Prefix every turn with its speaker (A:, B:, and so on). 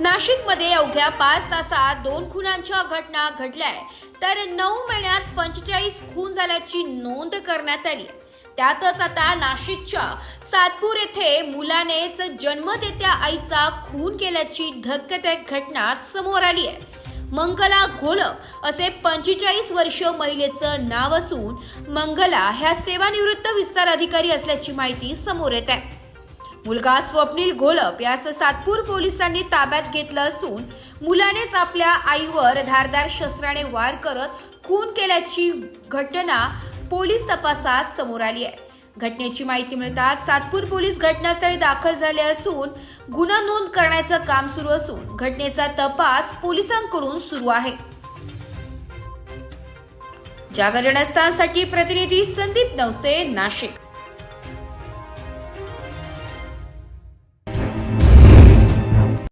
A: नाशिकमध्ये अवघ्या पाच तासात दोन खुनांच्या घटना घडल्या तर नऊ महिन्यात पंचेचाळीस खून झाल्याची नोंद करण्यात आली. त्यातच आता नाशिकच्या सातपूर येथे मुलानेच जन्मदेत्या आईचा खून केल्याची धक्कदायक घटना समोर आली आहे. मंगला घोलप असे पंचेचाळीस वर्ष महिलेचं नाव असून मंगला ह्या सेवानिवृत्त विस्तार अधिकारी असल्याची माहिती समोर येत आहे. मुलगा स्वप्नील घोलप यास सातपूर पोलिसांनी ताब्यात घेतलं असून मुलानेच आपल्या आईवर धारदार शस्त्राने वार करत खून केल्याची घटना पोलीस तपासात समोर आली आहे. घटनेची माहिती मिळताच सातपूर पोलीस घटनास्थळी दाखल झाले असून गुन्हा नोंद करण्याचं काम सुरू असून घटनेचा तपास पोलिसांकडून सुरू आहे. ज्या प्रतिनिधी संदीप नवसे नाशिक.